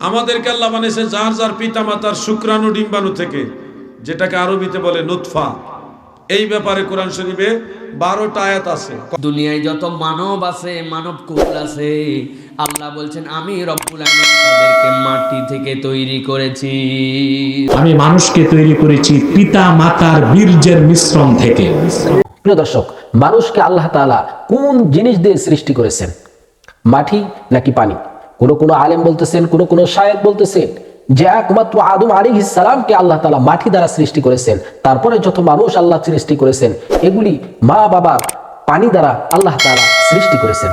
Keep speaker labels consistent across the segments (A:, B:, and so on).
A: আমাদেরকে আল্লাহ বানিয়েছে যার যার পিতা মাতার শুক্রাণু ডিম্বাণু থেকে যেটাকে আরবিতে বলে নুৎফা এই ব্যাপারে কোরআন শরীফে বারোটা আয়াত আছে।
B: দুনিয়ায় যত মানব আছে মানব কুল আছে আল্লাহ বলছেন আমি রব্বুল আমিন তাদেরকে মাটি থেকে তৈরি করেছি।
C: আমি মানুষকে তৈরি করেছি পিতা মাতার বীর্যের মিশ্রণ থেকে।
D: প্রিয় দর্শক মানুষকে আল্লাহ তাআলা কোন জিনিস দিয়ে সৃষ্টি করেছেন? মাটি নাকি পানি? কোন কোন আলেম বলতেছেন, কোন কোন শায়েক বলতেছেন যে একমাত্র আদম আলী ইসালামকে আল্লাহ তালা মাটি দ্বারা সৃষ্টি করেছেন, তারপরে যত মানুষ আল্লাহ সৃষ্টি করেছেন, এগুলি মা বাবা পানি দ্বারা আল্লাহ তালা সৃষ্টি করেছেন।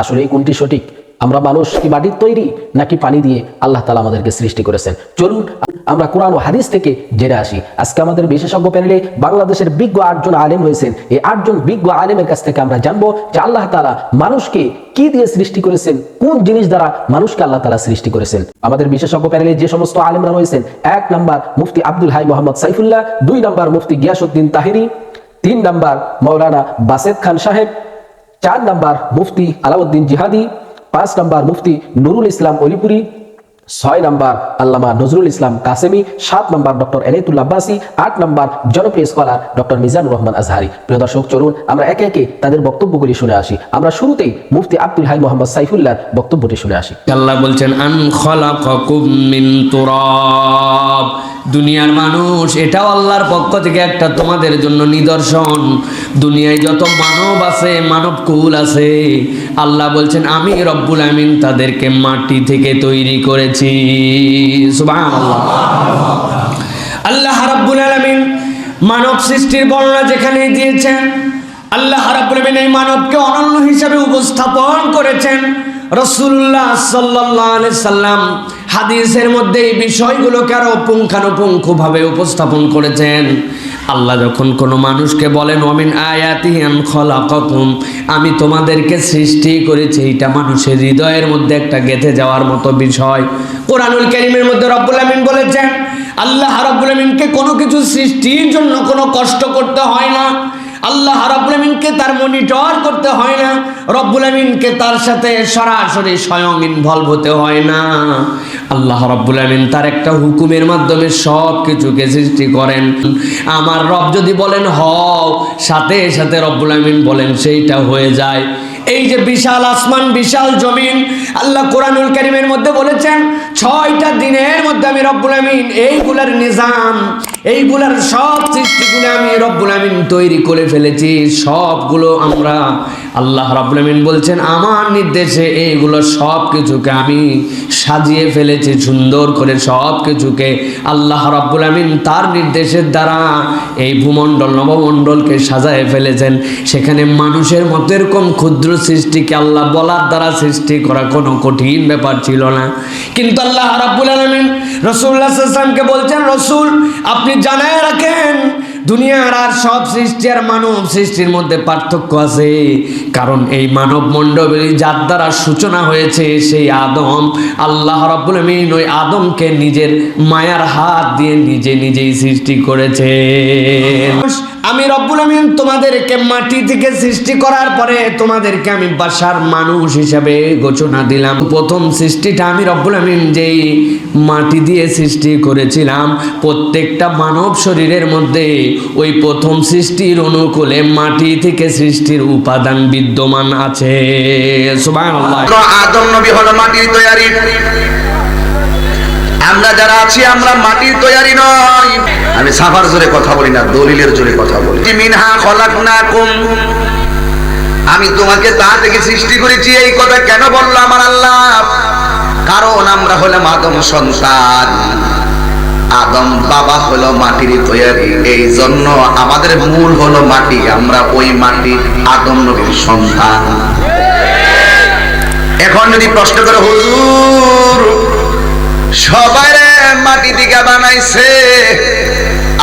D: আসলে এই কোনটি সঠিক? আমরা মানুষ কি মাটির তৈরি নাকি পানি দিয়ে আল্লাহ তালা আমাদেরকে সৃষ্টি করেছেন? চলুন আমরা কোরআন ও হাদিস থেকে জেনে আসি। আজকে আমাদের বিশেষজ্ঞ প্যানেলে বাংলাদেশের বিজ্ঞ আটজন আলেম রয়েছেন। এই আটজন বিজ্ঞ আলেমের কাছ থেকে আমরা জানব যে আল্লাহ তালা মানুষকে কি দিয়ে সৃষ্টি করেছেন, কোন জিনিস দ্বারা মানুষকে আল্লাহ তালা সৃষ্টি করেছেন। আমাদের বিশেষজ্ঞ প্যানেলে যে সমস্ত আলেমরা রয়েছেন, এক নাম্বার মুফতি আব্দুল হাই মোহাম্মদ সাইফুল্লাহ, দুই নাম্বার মুফতি গিয়াসুদ্দিন তাহিরি, তিন নাম্বার মৌলানা বাসেদ খান সাহেব, চার নাম্বার মুফতি আলাউদ্দিন জিহাদি, পাঁচ নাম্বার মুফতি নুরুল ইসলাম অলিপুরি ছয় নম্বর আল্লামা নজরুল ইসলাম কাসেমি, সাত নম্বর ডক্টর এনায়তুল্লাহ আব্বাসি, আট নম্বর জনপ্রিয় স্কলার ডক্টর মিজানুর রহমান আজহারি। প্রিয় দর্শক, চলুন আমরা একে একে তাদের বক্তব্যগুলি শুনে আসি। আমরা শুরুতেই মুফতি আব্দুল হাই মোহাম্মদ সাইফুল্লাহর বক্তব্যটি শুনে আসি।
B: আল্লাহ বলছেন, আন খালাকাকুম মিন তুরাব। দুনিয়ার মানুষ, এটাও আল্লাহর পক্ষ থেকে একটা তোমাদের জন্য নিদর্শন। দুনিয়ায় যত মানব আছে, মানব কুল আছে, আল্লাহ বলছেন, আমি রব্বুল আমিন তাদেরকে মাটি থেকে তৈরি করেছি। আল্লাহ রাব্বুল আলামিন মানব সৃষ্টির বর্ণনা যেখানে দিয়েছেন, আল্লাহ রাব্বুল আলামিন এই মানবকে অনন্য হিসাবে উপস্থাপন করেছেন। রসুল্লাহ আলাইহি সাল্লাম হাদিসের মধ্যে এই বিষয়গুলোকে আরও পুঙ্খানুপুঙ্খভাবে উপস্থাপন করেছেন। আল্লাহ যখন কোনো মানুষকে বলেন অমিন আন খলাকাকুম আমি তোমাদেরকে সৃষ্টি করেছি এটা মানুষের হৃদয়ের মধ্যে একটা গেঁথে যাওয়ার মতো বিষয়। কোরআনুল কারীমের মধ্যে রব্বুল আমিন বলেছেন, আল্লাহ রাব্বুল আমিনকে কোনো কিছু সৃষ্টির জন্য কোনো কষ্ট করতে হয় না। আল্লাহ রাব্বুল আমিনকে তার মনিটর করতে হয় না। রব্বুল আমিনকে তার সাথে সরাসরি স্বয়ং ইনভলভ হতে হয় না। আল্লাহ রাব্বুল আমিন তার একটা হুকুমের মাধ্যমে সব কিছুকে সৃষ্টি করেন। আমার রব যদি বলেন, হও। সাথে সাথে রব্বুল আমিন বলেন, সেইটা হয়ে যায়। এই যে বিশাল আসমান, বিশাল জমিন, আল্লাহ কোরআনুল কারীমের মধ্যে বলেছেন, ছয়টা দিনের মধ্যে আমি রব্বুল আমিন এইগুলার নিজাম এইগুলার সব সৃষ্টিগুলো আমি রব্বুল আমিন তৈরি করে ফেলেছি। সবগুলো আমরা আল্লাহ রব্বুল আমিন বলছেন, আমার নির্দেশে এইগুলো সব কিছুকে আমি সাজিয়ে ফেলেছি, সুন্দর করে সব কিছুকে আল্লাহ রব্বুল আমিন তার নির্দেশের দ্বারা এই ভূমণ্ডল, নবমণ্ডলকে সাজায় ফেলেছেন। সেখানে মানুষের মতো এরকম ক্ষুদ্র সৃষ্টিকে আল্লাহ বলার দ্বারা সৃষ্টি করা কোনো কঠিন ব্যাপার ছিল না। কিন্তু আল্লাহ রাব্বুল আলামিন ওয়াসাল্লামকে বলছেন, রসুল, আপনি জানায় রাখেন, দুনিয়ার আর সব সৃষ্টি আর মানব সৃষ্টির মধ্যে পার্থক্য আছে। কারণ এই মানব মণ্ডলী যার দ্বারা সূচনা হয়েছে সেই আদম। আল্লাহ রাব্বুল ওই আদমকে নিজের মায়ার হাত দিয়ে নিজে নিজেই সৃষ্টি করেছে আমি রব্বুল আমিন তোমাদেরকে মাটি থেকে সৃষ্টি করার পরে তোমাদেরকে আমি বাসার মানুষ হিসাবে ঘোষণা দিলাম। প্রথম সৃষ্টিটা আমি রব্বুল আমিন যেই মাটি দিয়ে সৃষ্টি করেছিলাম, প্রত্যেকটা মানব শরীরের মধ্যে ওই প্রথম সৃষ্টির অনুকূলে মাটি থেকে সৃষ্টির উপাদান বিদ্যমান আছে।
E: আমরা যারা আছি, আমরা মাটির তৈরি নয় আমি সাফার জোরে কথা বলি না দলিলের জোরে কথা বলি। মিনহা খলাকনাকুম। আমি তোমাকে তা থেকে সৃষ্টি করেছি এই কথা কেন বলল আমার আল্লাহ? কারণ আমরা হলাম আদম সন্তান। আদম বাবা হলো মাটির তৈরি এই জন্য আমাদের মূল হলো মাটি আমরা ওই মাটির আদম নবীর সন্তান। এখন যদি প্রশ্ন করে হুজুর সবাই মাটি দিকে বানাইছে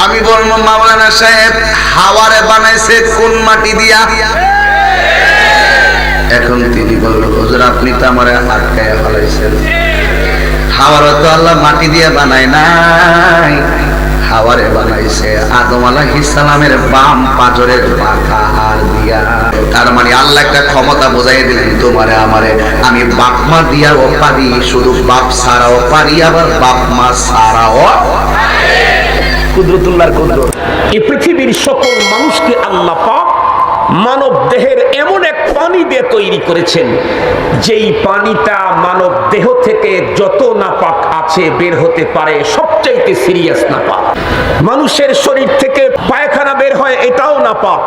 E: আমি বলব, মাওলানা সাহেব, হাওয়ারে বানাইছে কোন মাটি দিয়া? এখন তিনি বলল, হুজুর, আপনি তো আমার আটকায় ফলাইছেন। হাওয়ারও তো আল্লাহ মাটি দিয়ে বানায় নাই। হাওয়ারে বানাইছে আদম আলাইহিস সালামের বাম পাজরের পাখা হার দিয়া। তার মানে আল্লাহ একটা ক্ষমতা বোঝাই দিলেন, তোমারে আমারে আমি বাপ মা দিয়াও পারি, শুধু বাপ ছাড়াও পারি, আবার বাপ মা ছাড়াও কুদরতুল্লাহর কুদরত।
F: এই পৃথিবীর সকল মানুষকে আল্লাহ পাক মানব দেহের এমন এক পানি দিয়ে তৈরি করেছেন, যেই পানিটা মানব দেহ থেকে যত নাপাক আছে বের হতে পারে, সবচাইতে সিরিয়াস নাপাক। মানুষের শরীর থেকে পায়খানা বের হয়, এটাও নাপাক।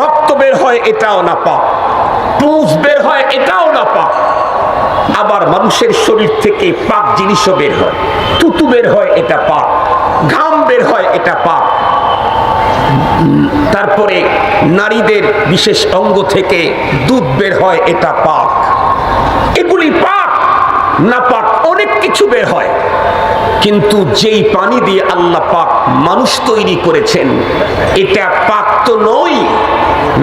F: রক্ত বের হয়, এটাও নাপাক। পুষ বের হয়, এটাও নাপাক। আবার মানুষের শরীর থেকে পাক জিনিসও বের হয়, তুতু বের হয়, এটা পাক। ঘাম বের হয়, এটা পাক তারপরে নারীদের বিশেষ অঙ্গ থেকে দুধ বের হয়, এটা পাক এগুলি পাক না পাক অনেক কিছু বের হয়। কিন্তু যেই পানি দিয়ে আল্লাহ পাক মানুষ তৈরি করেছেন, এটা পাক তো নয়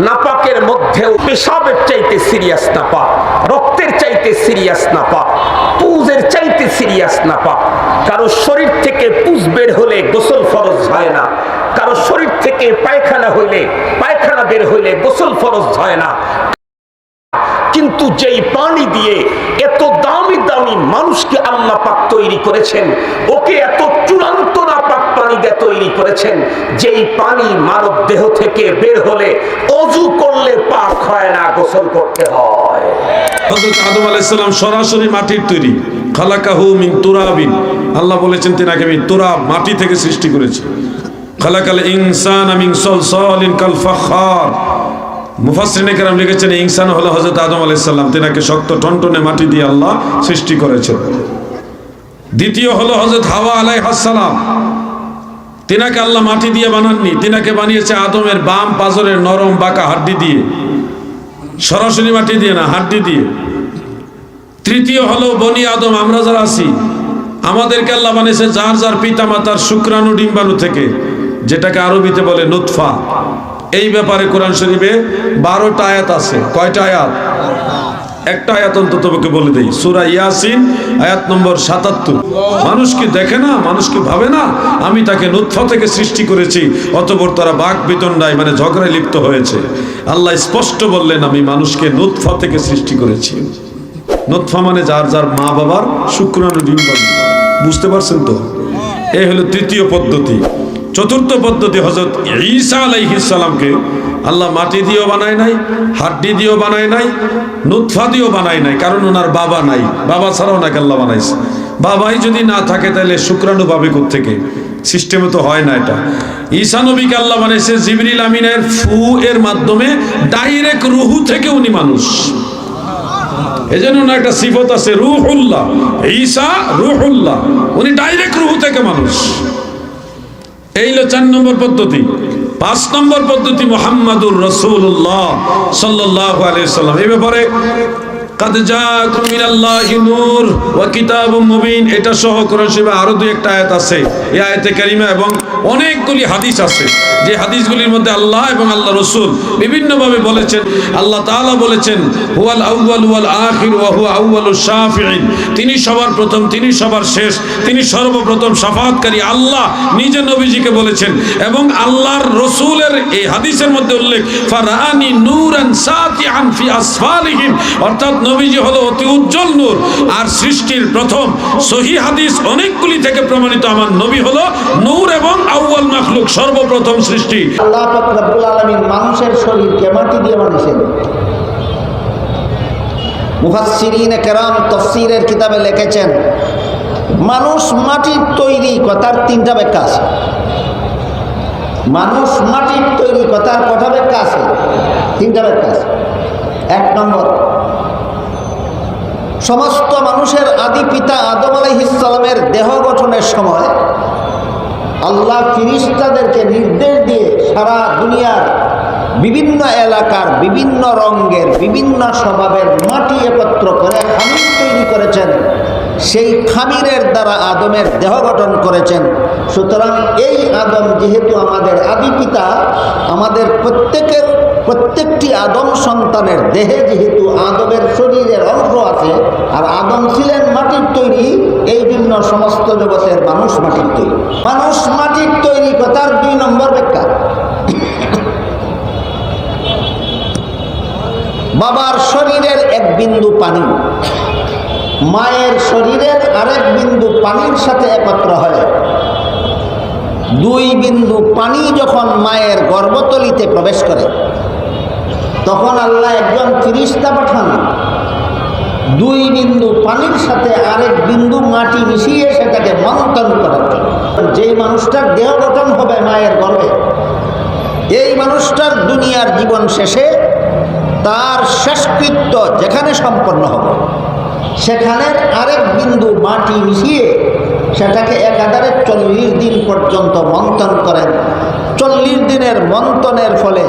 F: নাপাকের মধ্যেও পেশাবের চাইতে সিরিয়াস নাপাক রক্তের চাইতে সিরিয়াস নাপাক পুজের চাইতে সিরিয়াস না নাপাক কারও শরীর থেকে পুজ বের হলে গোসল ফরজ হয় না। কারও শরীর থেকে পায়খানা হইলে, পায়খানা বের হইলে গোসল ফরজ হয় না। কিন্তু যেই পানি দিয়ে এত দামি দামি মানুষকে আল্লাহ পাক তৈরি করেছেন, ওকে এত চূড়ান্ত না পাক পানি তৈরি করেছেন, যেই পানি মানব দেহ থেকে বের হলে অজু করলে পাক হয় না, গোসল করতে হয়।
A: হযরত আদম আলাইহিস সালাম সরাসরি মাটির তৈরি, খালাকাহু মিন তুরাবিন। আল্লাহ বলেছেন, তিনাকে আমি তুরাব মাটি থেকে সৃষ্টি করেছি। খালাকাল ইনসান মিন সলসলিন কাল ফাখার। মুফাসসিরিনে কেরাম লিখেছেন ইনসান হলো হযরত আদম আলাইহিস সালাম তিনাকে শক্ত টনটনে মাটি দিয়ে আল্লাহ সৃষ্টি করেছেন। দ্বিতীয় হলো হযরত হাওয়া আলাইহাস সালাম তিনাকে আল্লাহ মাটি দিয়ে বানাননি। তিনাকে বানিয়েছে আদমের বাম পাজরের নরম বাঁকা হাড্ডি দিয়ে। সরাসরি মাটি দিয়ে না, হাড্ডি দিয়ে। তৃতীয় হলো বনি আদম, আমরা যারা আছি, আমাদেরকে আল্লাহ বানিয়েছে যার যার পিতা মাতার শুক্রাণু ডিম্বাণু থেকে, যেটাকে আরবিতে বলে নুৎফা এই ব্যাপারে কোরআন শরীফে বারোটা আয়াত আছে। কয়টা আয়াত? একটা আয়াত অন্তত তোকে বলে দেই। সুরা ইয়াসিন, আয়াত নম্বর সাতাত্তর। মানুষ কি দেখে না? মানুষ কি ভাবে না? আমি তাকে নুৎফা থেকে সৃষ্টি করেছি, অতপর তারা বাঘ বিতণ্ডায় মানে ঝগড়ায় লিপ্ত হয়েছে। আল্লাহ স্পষ্ট বললেন, আমি মানুষকে নুৎফা থেকে সৃষ্টি করেছি। নুৎফা মানে যার যার মা বাবার শুক্রাণু ডিম্বাণু বুঝতে পারছেন তো? এই হলো তৃতীয় পদ্ধতি। চতুর্থ পদ্ধতি হজরত ঈসা আলাইহিস সালামকে আল্লাহ মাটি দিয়েও বানায় নাই, হাড্ডি দিয়েও বানায় নাই নুৎফা দিয়েও বানায় নাই, কারণ ওনার বাবা নাই। বাবা ছাড়াও নাকি আল্লাহ বানাইছে। বাবাই যদি না থাকে তাহলে শুক্রাণু পাবে থেকে সিস্টেমে তো হয় না এটা। ঈসা নবীকে আল্লাহ বানাইছে জিবরিল আমিনের ফু এর মাধ্যমে ডাইরেক্ট রুহু থেকে উনি মানুষ। এজন্য না একটা সিফত আছে, রুহুল্লাহ। ঈসা রুহুল্লাহ। উনি ডাইরেক্ট রুহু থেকে মানুষ। এই হলো চার নম্বর পদ্ধতি। পাঁচ নম্বর পদ্ধতি মোহাম্মদুর রসুল্লাহ সাল্লাহ আলিয়া এই ব্যাপারে অনেকগুলি হাদিস আছে। যে হাদিসগুলির মধ্যে আল্লাহ এবং আল্লাহ বিভিন্নভাবে বলেছেন, আল্লাহ তাআলা বলেছেন তিনি সবার প্রথম, তিনি সবার শেষ, তিনি সর্বপ্রথম শাফাআতকারী আল্লাহ নিজে নবীজিকে বলেছেন এবং আল্লাহর রসুলের এই হাদিসের মধ্যে উল্লেখ অর্থাৎ নবীজি হলো অতি উজ্জ্বল নূর। আর সৃষ্টির প্রথম সহি হাদিস অনেকগুলি থেকে প্রমাণিত আমার নবী হলো নূর এবং আউয়াল মাখলুক, সর্বপ্রথম সৃষ্টি।
G: মানুষের মাটি কিতাবে লিখেছেন, মানুষ মাটির তৈরি কথার তিনটা ব্যাখ্যা আছে। মানুষ মাটির তৈরি কথার কটা ব্যাখ্যা আছে? তিনটা ব্যাখ্যা আছে। এক নম্বর সমস্ত মানুষের আদি পিতা আদম আলাইহিসসালামের দেহ গঠনের সময় আল্লাহ ফিরিস্তাদেরকে নির্দেশ দিয়ে সারা দুনিয়ার বিভিন্ন এলাকার বিভিন্ন রঙ্গের বিভিন্ন স্বভাবের মাটি একত্র করে হামিদ তৈরি করেছেন। সেই খামিরের দ্বারা আদমের দেহ গঠন করেছেন। সুতরাং এই আদম যেহেতু আমাদের আদি পিতা, আমাদের প্রত্যেকের, প্রত্যেকটি আদম সন্তানের দেহে যেহেতু আদমের শরীরের অংশ আছে, আর আদম ছিলেন মাটির তৈরি, এই জন্য সমস্ত জগতের মানুষ মাটির তৈরি। মানুষ মাটির তৈরি কথার দুই নম্বর ব্যাখ্যা। বাবার শরীরের এক বিন্দু পানি। মায়ের শরীরের আরেক বিন্দু পানির সাথে একত্র হয়। দুই বিন্দু পানি যখন মায়ের গর্ভতলিতে প্রবেশ করে, তখন আল্লাহ একজন ফিরিস্তা পাঠান। দুই বিন্দু পানির সাথে আরেক বিন্দু মাটি মিশিয়ে সেটাকে মন্থন করার জন্য যেই মানুষটার দেহ গঠন হবে মায়ের গর্ভে, এই মানুষটার দুনিয়ার জীবন শেষে তার শেষকৃত্য যেখানে সম্পন্ন হবে। সেখানের আরেক বিন্দু মাটি মিশিয়ে সেটাকে একাধারে চল্লিশ দিন পর্যন্ত মন্থন করেন। চল্লিশ দিনের মন্থনের ফলে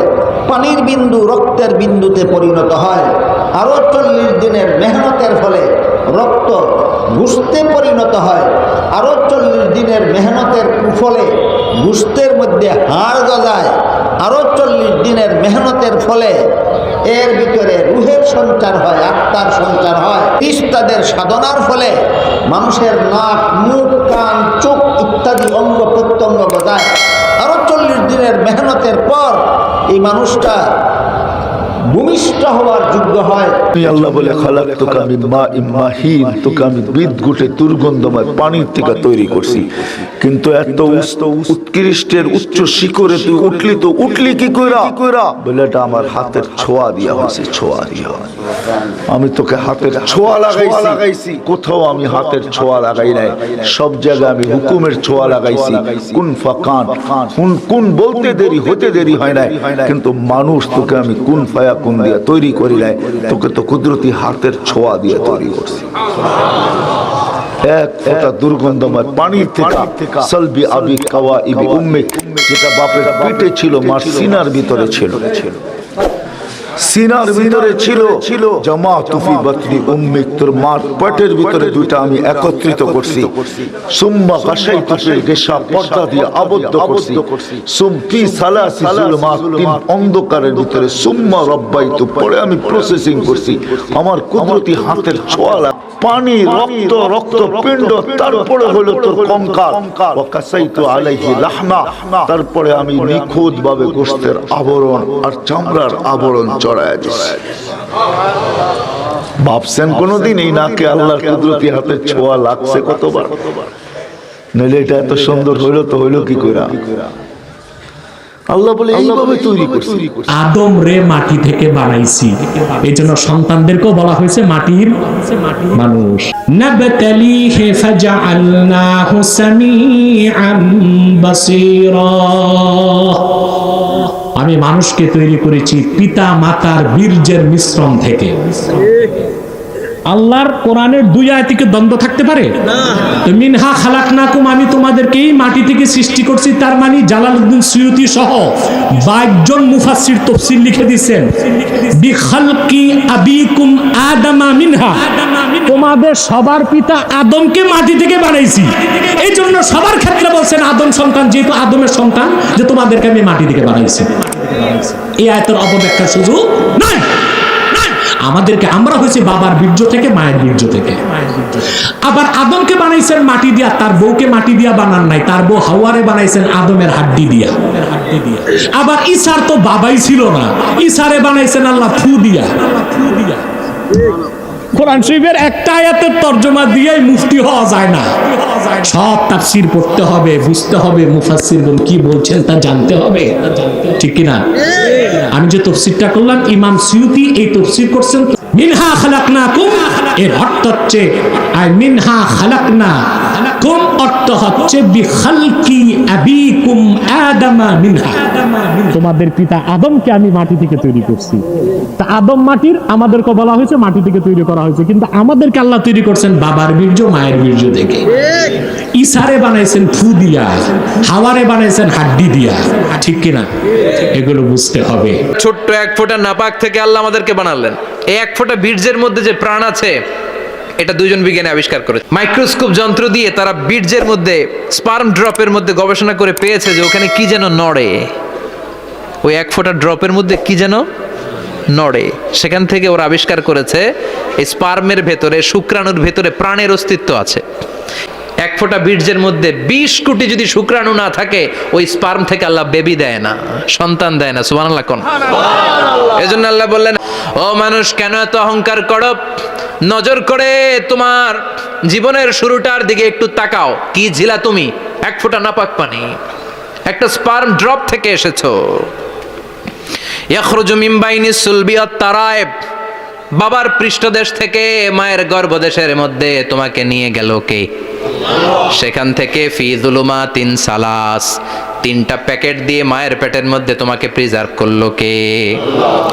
G: পানির বিন্দু রক্তের বিন্দুতে পরিণত হয়। আরও চল্লিশ দিনের মেহনতের ফলে রক্ত গুস্তে পরিণত হয়। আরও চল্লিশ দিনের মেহনতের ফলে গুস্তের মধ্যে হাড় গজায়। আরও চল্লিশ দিনের মেহনতের ফলে এর ভিতরে রুহের সঞ্চার হয়, আত্মার সঞ্চার হয়। ইস্তাদের সাধনার ফলে মানুষের নাক, মুখ, কান, চোখ ইত্যাদি অঙ্গ প্রত্যঙ্গ গজায়। আরও চল্লিশ দিনের মেহনতের পর এই মানুষটা ভূমিষ্ঠ হওয়ার যোগ্য হয়।
H: আমি আল্লাহ বলে খালাক তোকে আমি মা ইমাহিন তোকে আমি বিদ্যুটে দুর্গন্ধময় পানির থেকে তৈরি করছি। কিন্তু এত উৎকৃষ্টের উচ্চ শিখরে তুই উঠলি তো উঠলি কি কইরা? কইরা? বলে এটা আমার হাতের ছোঁয়া দিয়া হয়েছে ছোঁয়া দিয়া। আমি তোকে হাতের ছোঁয়া লাগাইছি। লাগাইছি। কোথাও আমি হাতের ছোঁয়া লাগাই নাই। সব জায়গায় আমি হুকুমের ছোঁয়া লাগাইছি। কোন ফাকান কোন কোন বলতে দেরি হতে দেরি হয় নাই। কিন্তু মানুষ তোকে আমি কোন ফায়া কোন দিয়া তৈরি করি নাই তোকে তো কুদরতি হাতের ছোঁয়া দিয়ে তৈরি করছি। এক থেকে যেটা বাপের পেটে ছিল, মার সিনার ভিতরে ছিল। সিনার ভিতরে ছিল ছিল জামা তুফি বাতনি তোর মার পেটের ভিতরে দুইটা আমি একত্রিত করছি। সুম্মা কাশাই তুফির গেশা পর্দা দিয়ে আবদ্ধ করছি। সুম কি সালা সিজুল মা তিন অন্ধকারের ভিতরে সুম্মা রব্বাই তু পরে আমি প্রসেসিং করছি। আমার কুদরতি হাতের ছোঁয়া পানি রক্ত রক্ত পিণ্ড তারপরে হলো তোর কঙ্কাল। ওয়াকাসাইতু আলাইহি লাহমা। তারপরে আমি নিখুঁত ভাবে গোশতের আবরণ আর চামড়ার আবরণ চড়ায় দিছি। ভাবছেন কোনোদিন এই নাকে আল্লাহর কুদরতি হাতে ছোঁয়া লাগছে কতবার? নইলে এটা এত সুন্দর হইল তো হইল কি কইরা? আল্লাহ বলে এইভাবে তৈরি করছি।
C: আদম রে মাটি থেকে বানাইছি। এই জন্য সন্তানদেরকেও বলা হয়েছে মাটির মানুষ। নাবতালিহি ফাজআলনাহু সামিআন বাসীরা। আমি মানুষকে তৈরি করেছি পিতা মাতার বীর্যের মিশ্রণ থেকে। আল্লাহর কোরআনের দুই আয়াতিকে দ্বন্দ্ব থাকতে পারে? মিনহা মিনহা খালাকনাকুম আমি তোমাদেরকেই মাটি থেকে সৃষ্টি করছি তার মানে জালালউদ্দিন সুয়ুতি সহ বাইশজন মুফাসসির তফসির লিখে দিয়েছেন। বিখালকি আবিকুম আদামা মিনহা। তোমাদের সবার পিতা আদমকে মাটি থেকে বানাইছি। এই জন্য সবার ক্ষেত্রে বলছেন আদম সন্তান যেহেতু আদমের সন্তান যে তোমাদেরকে আমি মাটি থেকে বানাইছি। এই আয়তের অপব্যাখ্যার সুযোগ নাই। আমাদেরকে, আমরা হয়েছি বাবার বীর্য থেকে, মায়ের বীর্য থেকে। আবার আদমকে বানাইছেন মাটি দিয়া, তার বউকে মাটি দিয়া বানান নাই, তার বউ হাওয়ারে বানাইছেন আদমের হাড্ডি দিয়া। আবার ঈসার তো বাবাই ছিল না ঈসারে বানাইছেন আল্লাহ ফু দিয়া। ফু দিয়া কোরআন শরীফের একটা আয়াতের তর্জমা দিয়েই মুফতি হওয়া যায় না। সব তাফসির পড়তে হবে, বুঝতে হবে, মুফাসসির বল কি বলছেন তা জানতে হবে। ঠিক কি না আমি যে তফসিরটা করলাম, ইমাম সিউতি এই তফসির করছেন মিনহা খালাকনাকুম, এর অর্থ হচ্ছে, আই মিনহা খালাকনা কুম অর্থ হচ্ছে, বিখালকি আবিকুম আদামা মিনহা। তোমাদের পিতা আদমকে আমি মাটি থেকে তৈরি করছি। তা আদম মাটির আমাদেরকে বলা হয়েছে, মাটি থেকে তৈরি করা হয়েছে। কিন্তু আমাদেরকে আল্লাহ তৈরি করছেন বাবার বীর্য, মায়ের বীর্য থেকে। ইসারে বানাইছেন ফু দিয়া, হাওয়ারে বানাইছেন হাড্ডি দিয়া। ঠিক কিনা? এগুলো বুঝতে হবে।
I: ছোট্ট এক ফোঁটা নাপাক থেকে আল্লাহ আমাদেরকে বানালেন। এই এক ফোঁটা বীর্যের মধ্যে যে প্রাণ আছে, এটা দুজন বিজ্ঞানী আবিষ্কার করেছে। মাইক্রোস্কোপ যন্ত্র দিয়ে তারা বীর্যের মধ্যে স্পার্ম ড্রপের মধ্যে গবেষণা করে পেয়েছে যে ওখানে কি যেন নড়ে। ওই এক ফোঁটা ড্রপের মধ্যে কি যেন নড়ে। সেখান থেকে ওরা আবিষ্কার করেছে, এই স্পার্মের ভেতরে, শুক্রাণুর ভেতরে প্রাণের অস্তিত্ব আছে। এক ফোঁটা বীর্যের মধ্যে বিশ কোটি যদি শুক্রাণু না থাকে ওই স্পার্ম থেকে আল্লাহ বেবি দেয় না সন্তান দেয় না সুবান আল্লাহ কোন এজন্য আল্লাহ বললেন ও মানুষ কেন এত অহংকার করো? নজর করে তোমার জীবনের শুরুটার দিকে একটু তাকাও। কি ঝিলা তুমি? এক ফোঁটা নাপাক পানি। একটা স্পার্ম ড্রপ থেকে এসেছ। ইয়াখরুজু মিন বাইনি সুলবি তারায়েব বাবার পৃষ্ঠদেশ থেকে মায়ের গর্ভদেশের মধ্যে তোমাকে নিয়ে গেল কে? সেখান থেকে ফিজুলুমা তিন সালাস। তিনটা প্যাকেট দিয়ে মায়ের পেটের মধ্যে তোমাকে প্রিজার্ভ করল কে?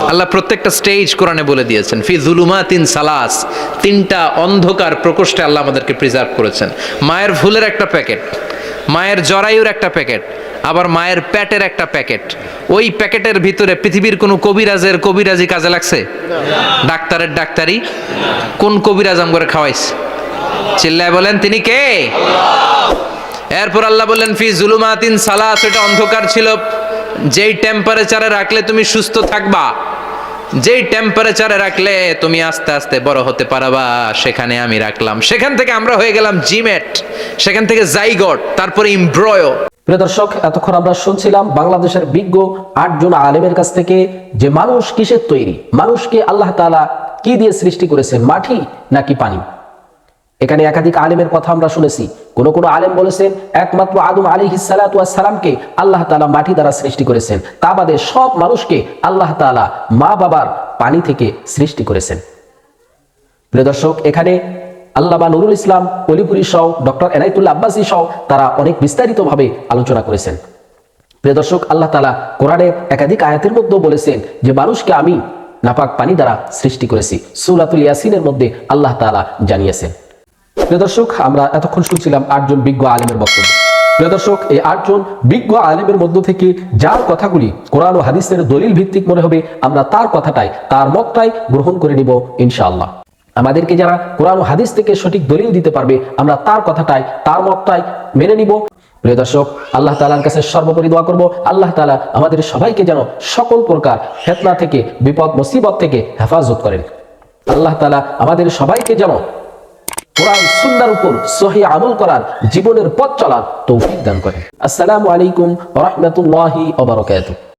I: আল্লাহ প্রত্যেকটা স্টেজ কোরআনে বলে দিয়েছেন, ফি জুলুমা তিন সালাস। তিনটা অন্ধকার প্রকোষ্ঠে আল্লাহ আমাদেরকে প্রিজার্ভ করেছেন। মায়ের ফুলের একটা প্যাকেট, মায়ের জরায়ুর একটা প্যাকেট আবার মায়ের প্যাটের একটা প্যাকেট। ওই প্যাকেটের ভিতরে পৃথিবীর কোনো কবিরাজের কবিরাজি কাজে লাগছে? ডাক্তারের ডাক্তারি কোন কবিরাজ আম করে খাওয়াইছে? চিল্লায় বলেন, তিনি কে? এরপর আল্লাহ বললেন, ফি জুলুমাতিন সালা সেটা অন্ধকার ছিল। যেই টেম্পারেচারে রাখলে তুমি সুস্থ থাকবা, যেই টেম্পারেচারে রাখলে তুমি আস্তে আস্তে বড় হতে পারবা, সেখানে আমি রাখলাম। সেখান থেকে আমরা হয়ে গেলাম জিমেট, সেখান থেকে জাইগট, তারপরে ইমব্রয়।
D: প্রিয় দর্শক, এতক্ষণ আমরা শুনছিলাম বাংলাদেশের বিজ্ঞ আটজন আলেমের কাছ থেকে যে মানুষ কিসের তৈরি? মানুষকে আল্লাহ তাআলা কি দিয়ে সৃষ্টি করেছেন মাটি নাকি পানি? এখানে একাধিক আলেমের কথা আমরা শুনেছি। কোন কোন আলেম বলেছেন, একমাত্র আদম আলী সালামকে আল্লাহ তাআলা মাটি দ্বারা সৃষ্টি করেছেন। তা বাদে সব মানুষকে আল্লাহ তাআলা মা বাবার পানি থেকে সৃষ্টি করেছেন। প্রিয় দর্শক, এখানে আল্লামা নুরুল ইসলাম, অলিপুরি সহ, ডক্টর এনায়তুল্লাহ আব্বাসী সহ তারা অনেক বিস্তারিতভাবে আলোচনা করেছেন। প্রিয় দর্শক, আল্লাহ তালা কোরআনের একাধিক আয়াতের মধ্যেও বলেছেন যে, মানুষকে আমি নাপাক পানি দ্বারা সৃষ্টি করেছি। সুলাতুল ইয়াসিনের মধ্যে আল্লাহ তালা জানিয়েছেন। প্রিয় দর্শক, আমরা এতক্ষণ শুনছিলাম আটজন বিজ্ঞ আলেমের বক্তব্য। প্রিয় দর্শক, এই আটজন বিজ্ঞ আলেমের মধ্য থেকে যার কথাগুলি কোরআন ও হাদিসের দলিল ভিত্তিক মনে হবে, আমরা তার কথাটাই, তার মতটাই গ্রহণ করে নিব ইনশাআল্লাহ। আমাদেরকে যারা কোরআন ও হাদিস থেকে সঠিক দলিল দিতে পারবে, আমরা তার কথাটাই, তার মতটাই মেনে নিব। প্রিয় দর্শক, আল্লাহ তালার কাছে সর্বোপরি দোয়া করব। আল্লাহ তালা আমাদের সবাইকে যেন সকল প্রকার ফেতনা থেকে, বিপদ, মুসিবত থেকে হেফাজত করেন। আল্লাহ তালা আমাদের সবাইকে যেন কোরআন সুন্নার উপর সহি আমল করার জীবনের পথ চলার তৌফিক দান করেন। আসসালামু আলাইকুম রাহমাতুল্লাহি ওয়া বারাকাতুহু।